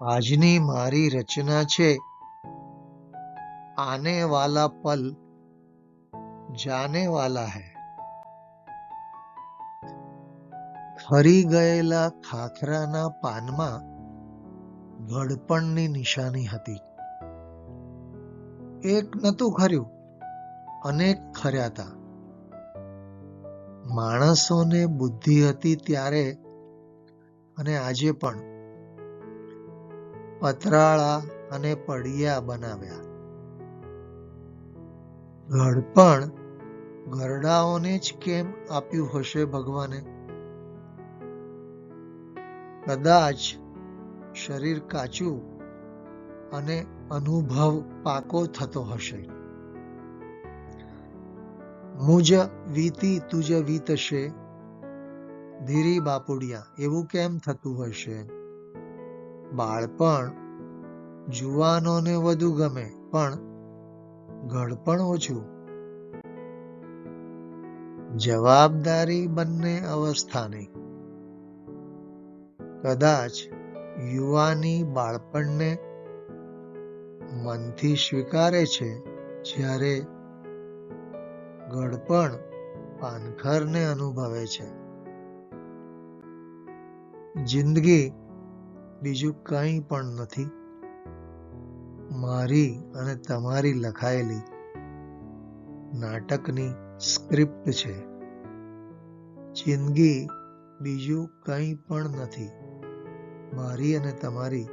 આજની મારી રચના છે આને વાલા પલ જાને વાલા હૈ. ફરી ગયેલા ખાખરાના પાનમાં ઘડપણની નિશાની હતી. એક નતું ખર્યું, અનેક ખર્યા હતા માણસોને બુદ્ધિ હતી ત્યારે, અને આજે પણ પતરાળા અને પડિયા બનાવ્યા. ઘડપણ ઘરડાઓને જ કેમ આપ્યું હશે ભગવાને? કદાચ શરીર કાચું અને અનુભવ પાકો થતો હશે. મુજ વીતી તુજ વીતશે. ધીરી બાપુડિયા, એવું કેમ થતું હશે? બાળપણ જુવાનોને વધુ ગમે, પણ ઘડપણ ઓછું. જવાબદારી બંને અવસ્થાની. કદાચ યુવાની બાળપણને મનથી સ્વીકારે છે જ્યારે ઘડપણ પાનખરને અનુભવે છે. જિંદગી બીજું કંઈ પણ નથી. મારી અને તમારી લખાયેલી નાટકની સ્ક્રિપ્ટ છે. જિંદગી બીજું કંઈ પણ નથી. મારી અને તમારી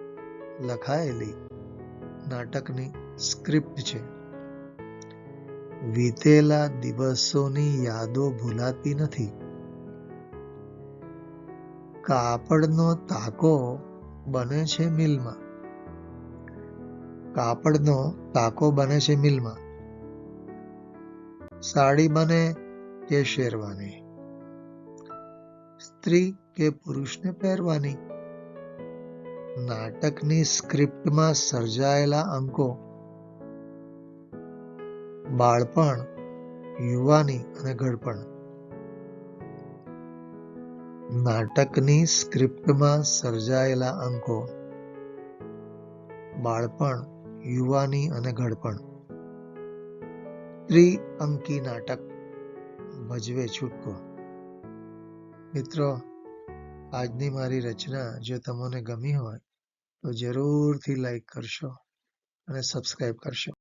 લખાયેલી નાટકની સ્ક્રિપ્ટ છે. વીતેલા દિવસોની યાદો ભૂલાતી નથી. કાપડનો તાકો બને છે મિલમાં. કાપડનો તાકો બને છે મિલમાં. સાડી બને કે શેરવાની. સ્ત્રી કે પુરુષને પહેરવાની. નાટકની સ્ક્રિપ્ટમાં સર્જાયેલા અંકો. બાળપણ, યુવાની અને ઘડપણ નાટકની સ્ક્રિપ્ટમાં સર્જાયેલા અંકો, બાળપણ, યુવાની અને ઘડપણ. ત્રિઅંકી નાટક, ભજવે છૂટકો. મિત્રો, આજની મારી રચના જો તમને ગમી હોય, તો જરૂરથી લાઈક કરશો અને સબસ્ક્રાઈબ કરશો.